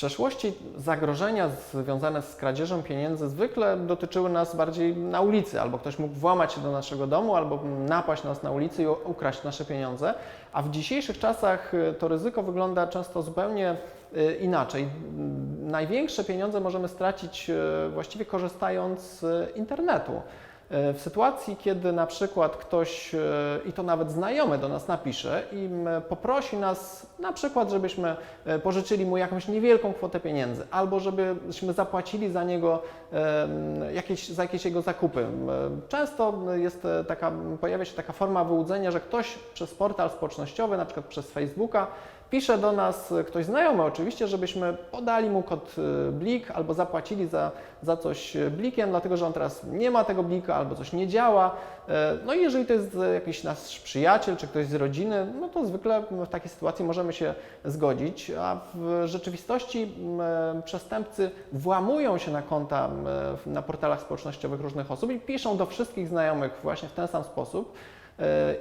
przeszłości zagrożenia związane z kradzieżą pieniędzy zwykle dotyczyły nas bardziej na ulicy, albo ktoś mógł włamać się do naszego domu, albo napaść nas na ulicy i ukraść nasze pieniądze. A w dzisiejszych czasach y, to ryzyko wygląda często zupełnie y, inaczej. Największe pieniądze możemy stracić y, właściwie korzystając z internetu. E, W sytuacji, kiedy na przykład ktoś, e, i to nawet znajomy do nas napisze i m, poprosi nas na przykład, żebyśmy e, pożyczyli mu jakąś niewielką kwotę pieniędzy, albo żebyśmy zapłacili za niego jakieś, za jakieś jego zakupy. Często jest e, taka, pojawia się taka forma wyłudzenia, że ktoś przez portal społecznościowy, na przykład przez Facebooka, Pisze do nas ktoś znajomy oczywiście, żebyśmy podali mu kod y, blik albo zapłacili za, za coś y, blikiem, dlatego że on teraz nie ma tego blika albo coś nie działa. E, No i jeżeli to jest jakiś nasz przyjaciel czy ktoś z rodziny, no to zwykle w takiej sytuacji możemy się zgodzić, a w rzeczywistości przestępcy włamują się na konta na portalach społecznościowych różnych osób i piszą do wszystkich znajomych właśnie w ten sam sposób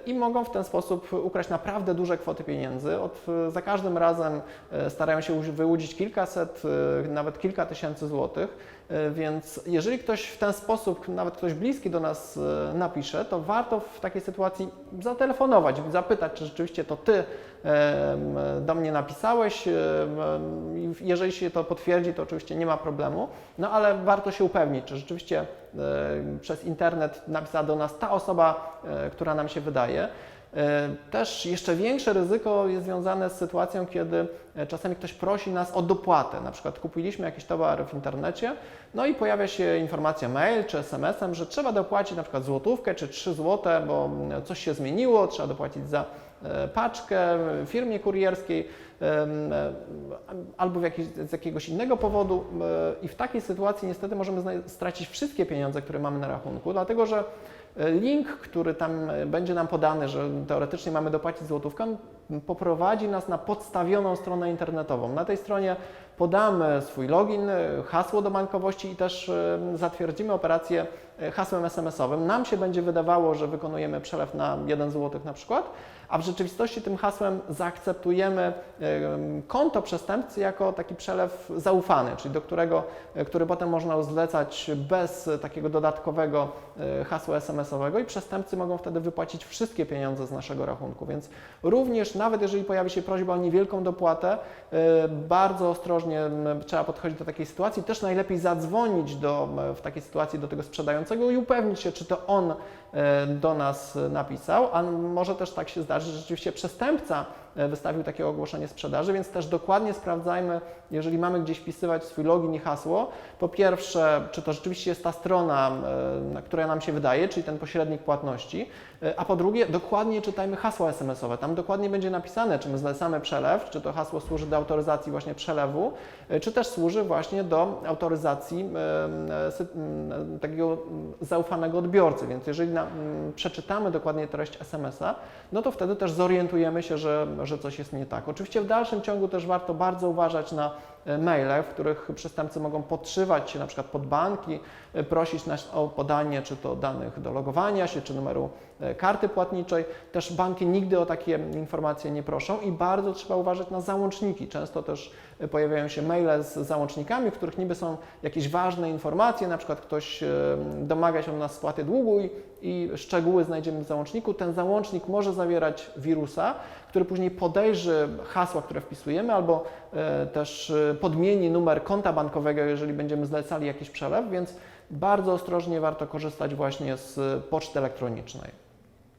i mogą w ten sposób ukraść naprawdę duże kwoty pieniędzy. Od, za każdym razem e, starają się wyłudzić kilkaset, e, nawet kilka tysięcy złotych, więc jeżeli ktoś w ten sposób, nawet ktoś bliski do nas e, napisze, to warto w takiej sytuacji zatelefonować, zapytać, czy rzeczywiście to Ty do mnie napisałeś. Jeżeli się to potwierdzi, to oczywiście nie ma problemu, no ale warto się upewnić, czy rzeczywiście e, przez internet napisała do nas ta osoba, e, która nam się wydaje. E, Też jeszcze większe ryzyko jest związane z sytuacją, kiedy e, czasami ktoś prosi nas o dopłatę. Na przykład kupiliśmy jakiś towar w internecie, no i pojawia się informacja mail czy SMS-em, że trzeba dopłacić na przykład złotówkę czy 3 złote, bo mm, coś się zmieniło, trzeba dopłacić za paczkę w firmie kurierskiej e, albo jakiś, z jakiegoś innego powodu e, i w takiej sytuacji niestety możemy stracić wszystkie pieniądze, które mamy na rachunku, dlatego że e, link, który tam e, będzie nam podany, że teoretycznie mamy dopłacić złotówkę, poprowadzi nas na podstawioną stronę internetową. Na tej stronie podamy swój login, hasło do bankowości i też e, zatwierdzimy operację e, hasłem SMS-owym. Nam się będzie wydawało, że wykonujemy przelew na 1 zł na przykład, a w rzeczywistości tym hasłem zaakceptujemy e, konto przestępcy jako taki przelew zaufany, czyli do którego, który potem można zlecać bez takiego dodatkowego hasła SMS-owego i przestępcy mogą wtedy wypłacić wszystkie pieniądze z naszego rachunku. Więc również nawet jeżeli pojawi się prośba o niewielką dopłatę, e, bardzo ostrożnie trzeba podchodzić do takiej sytuacji. Też najlepiej zadzwonić do, w takiej sytuacji do tego sprzedającego i upewnić się, czy to on do nas napisał, a może też tak się zdarzy, że rzeczywiście przestępca e, wystawił takie ogłoszenie sprzedaży, więc też dokładnie sprawdzajmy, jeżeli mamy gdzieś wpisywać swój login i hasło, po pierwsze, czy to rzeczywiście jest ta strona, e, na która nam się wydaje, czyli ten pośrednik płatności, e, a po drugie, dokładnie czytajmy hasło SMS-owe. Tam dokładnie będzie napisane, czy my zlecamy przelew, czy to hasło służy do autoryzacji właśnie przelewu, e, czy też służy właśnie do autoryzacji e, e, takiego zaufanego odbiorcy. Więc jeżeli na, m, przeczytamy dokładnie treść SMS-a, no to wtedy też zorientujemy się, że, że coś jest nie tak. Oczywiście w dalszym ciągu też warto bardzo uważać na maile, w których przestępcy mogą podszywać się na przykład pod banki, e, prosić nas o podanie czy to danych do logowania się, czy numeru e, karty płatniczej. Też banki nigdy o takie informacje nie proszą i bardzo trzeba uważać na załączniki. Często też e, pojawiają się maile z załącznikami, w których niby są jakieś ważne informacje, na przykład ktoś e, domaga się od nas spłaty długu i, i szczegóły znajdziemy w załączniku. Ten załącznik może zawierać wirusa, który później podejrzy hasła, które wpisujemy, albo e, też e, podmieni numer konta bankowego, jeżeli będziemy zlecali jakiś przelew, więc bardzo ostrożnie warto korzystać właśnie z poczty elektronicznej.